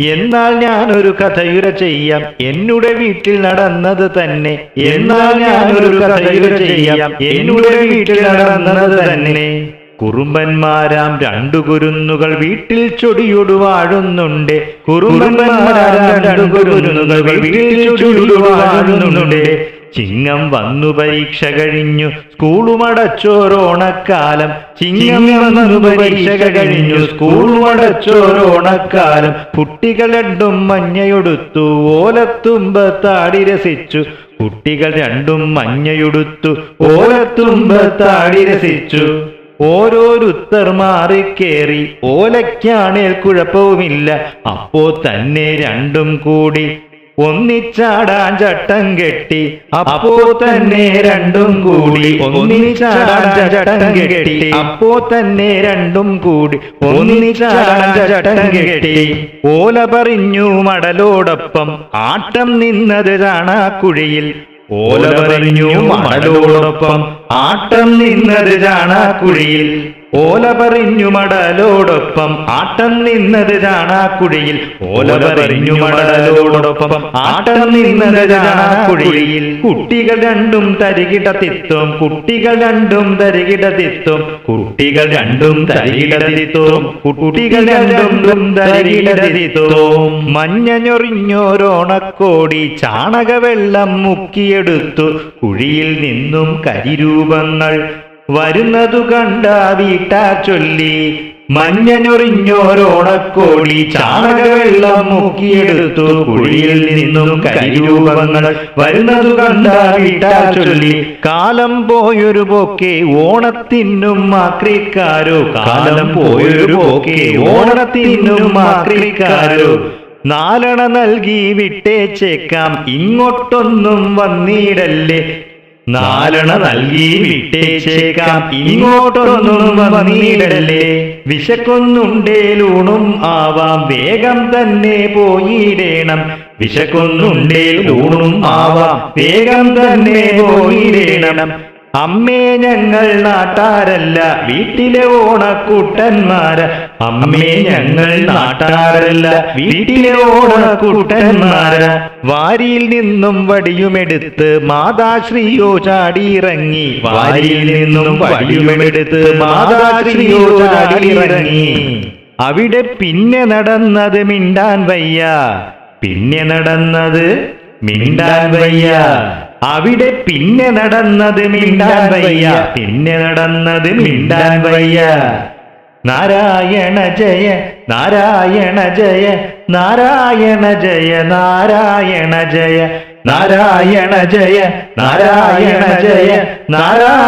എന്നാൽ ഞാനൊരു കഥയുര ചെയ്യാം. എന്നുടെ വീട്ടിൽ നടന്നത് തന്നെ. എന്നാൽ ഞാനൊരു കഥയുര ചെയ്യാം. എന്നുടെ വീട്ടിൽ നടന്നത് തന്നെ. കുറുമ്പന്മാരാം രണ്ടു കുരുന്നുകൾ വീട്ടിൽ ചൊടിയൊടു വാഴുന്നുണ്ട് കുറുമ്പന്മാരാം രണ്ടു കുരുന്നുകൾ വീട്ടിൽ ചൊടിയൊടു വാഴുന്നുണ്ട് ചിങ്ങം വന്നു പരീക്ഷ കഴിഞ്ഞു. സ്കൂളുമടച്ചോരോണക്കാലം. ചിങ്ങം വന്നു പരീക്ഷ കഴിഞ്ഞു. സ്കൂളുമടച്ചോരോണക്കാലം. കുട്ടികൾ രണ്ടും മഞ്ഞയൊടുത്തു. ഓലത്തുമ്പത്താടി രസിച്ചു. കുട്ടികൾ രണ്ടും മഞ്ഞയൊടുത്തു. ഓലത്തുമ്പത്താടി രസിച്ചു. ഓരോരുത്തർ മാറിക്കേറി. ഓലയ്ക്കാണേൽ കുഴപ്പവുമില്ല. അപ്പോ തന്നെ രണ്ടും കൂടി. ഒന്നിച്ചാടാൻ ചട്ടം കെട്ടി അപ്പോ തന്നെ രണ്ടും കൂടി. ഒന്നിച്ചാടാൻ ചട്ടം കെട്ടി അപ്പോ തന്നെ രണ്ടും കൂടി. ഒന്നിച്ചാടാൻ ചട്ടം കെട്ടി. ഓല പറഞ്ഞു മടലോടൊപ്പം ആട്ടം നിന്നത് ചാണാക്കുഴിയിൽ. ഓല പറഞ്ഞു മടലോടൊപ്പം ആട്ടം നിന്നത് ചാണാക്കുഴിയിൽ. ഓല പറഞ്ഞു മടലോടൊപ്പം ആട്ടം നിന്നത് ചാണാക്കുഴിയിൽ. ഓല പറഞ്ഞു മടലോടൊപ്പം ആട്ടം നിന്നത് ചാണാക്കുഴിയിൽ. കുട്ടികൾ രണ്ടും തരികിട തിത്തും കുട്ടികൾ രണ്ടും തരികിട തിത്തും കുട്ടികൾ രണ്ടും തരികിടത്തിത്തും കുട്ടികൾ രണ്ടും തരികിടത്തിത്തും മഞ്ഞഞ്ഞൊറിഞ്ഞോരോണക്കോടി ചാണകവെള്ളം മുക്കിയെടുത്തു. കുഴിയിൽ നിന്നും കരിരൂപങ്ങൾ വരുന്നതു കണ്ട വീട്ടാ ചൊല്ലി മഞ്ഞനൊറിഞ്ഞോരോണക്കോടി ചാണകവെള്ളം മുക്കിയെടുത്തു കുഴിയിൽ നിന്നും കരിരൂപങ്ങൾ വരുന്നതു കണ്ട വീട്ടാ ചൊല്ലി കാലം പോയൊരു പോക്കെ ഓണത്തിന്നും മാക്രിക്കാരോ കാലം പോയൊരു പോക്കെ ഓണത്തിന്നും മാക്രിക്കാരോ നാലണ നൽകി വിട്ടേച്ചേക്കാം ഇങ്ങോട്ടൊന്നും വന്നിടല്ലേ നാലണ നൽകി വിട്ടേച്ചേക്കാം. ഇങ്ങോട്ടൊന്നും വന്നിടല്ലേ. വിശക്കൊന്നുണ്ടേലൂണും ആവാം. വേഗം തന്നെ പോയിടേണം. വിശക്കൊന്നുണ്ടേലൂണും ആവാം. വേഗം തന്നെ പോയിടേണം. അമ്മേ ഞങ്ങൾ നാട്ടാരല്ല വീട്ടിലെ ഓണക്കൂട്ടന്മാര. അമ്മേ ഞങ്ങൾ നാട്ടാരല്ല വീട്ടിലെ ഓണക്കൂട്ടന്മാര. വാരിയിൽ നിന്നും വടിയുമെടുത്ത് മാതാശ്രീയോ ചാടിയിറങ്ങി. വാരിയിൽ നിന്നും വടിയുമെടുത്ത് മാതാശ്രീയോ ചാടിയിറങ്ങി. അവിടെ പിന്നെ നടന്നത് മിണ്ടാൻ വയ്യ. പിന്നെ നടന്നത് മിണ്ടാൻ വയ്യ. അവിടെ പിന്നെ നടന്നത് മിണ്ടാൻ വയ്യ. പിന്നെ നടന്നത് മിണ്ടാൻ വയ്യ. നാരായണ ജയ നാരായണ ജയ നാരായണ ജയ നാരായണ ജയ നാരായണ ജയ നാരായണ ജയ നാരായണ